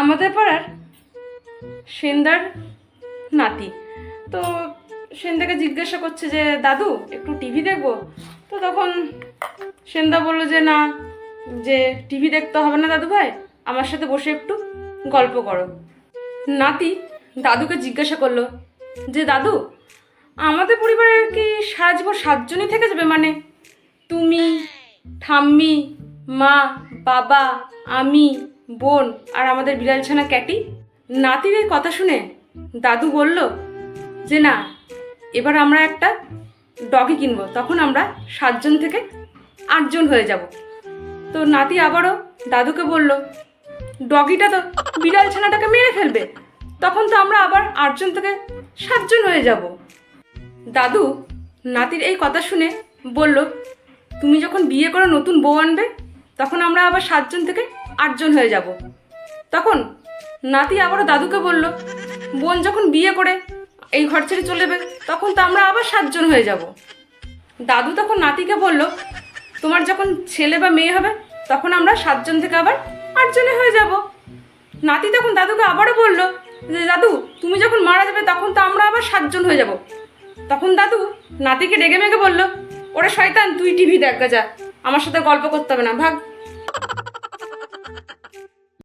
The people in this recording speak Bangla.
আমাদের পাড়ার সেন্দার নাতি। তো সেন্দাকে জিজ্ঞাসা করছে যে, দাদু, একটু টিভি দেখব? তো তখন সেন্দা বলল যে, না, যে টিভি দেখতে হবে না দাদু ভাই, আমার সাথে বসে একটু গল্প করো। নাতি দাদুকে জিজ্ঞাসা করল যে, দাদু, আমাদের পরিবারের কি সারা জীবন সাতজনই থেকে যাবে? মানে তুমি, ঠাম্মি, মা, বাবা, আমি বোন আর আমাদের বিড়াল ছানা ক্যাটি? নাতির এই কথা শুনে দাদু বলল যে না, এবার আমরা একটা ডগি কিনবো। তখন আমরা সাতজন থেকে আটজন হয়ে যাব। তো নাতি আবারও দাদুকে বলল, ডগিটা তো বিড়াল ছানাটাকে মেরে ফেলবে। তখন তো আমরা আবার আটজন থেকে সাতজন হয়ে যাব। দাদু নাতির এই কথা শুনে বলল, তুমি যখন বিয়ে করে নতুন বউ আনবে, তখন আমরা আবার সাতজন থেকে আটজন হয়ে যাব। তখন নাতি আবারও দাদুকে বলল, বোন যখন বিয়ে করে এই ঘর ছেড়ে চলে যাবে, তখন তো আমরা আবার সাতজন হয়ে যাব। দাদু তখন নাতিকে বলল, তোমার যখন ছেলে বা মেয়ে হবে, তখন আমরা সাতজন থেকে আবার আটজনে হয়ে যাব। নাতি তখন দাদুকে আবারও বলল, যে দাদু, তুমি যখন মারা যাবে, তখন তো আমরা আবার সাতজন হয়ে যাব। তখন দাদু নাতিকে ডেকে মেগে বলল, ওরে শয়তান, তুই টিভি দেখ যা, আমার সাথে গল্প করতে হবে না, ভাগ।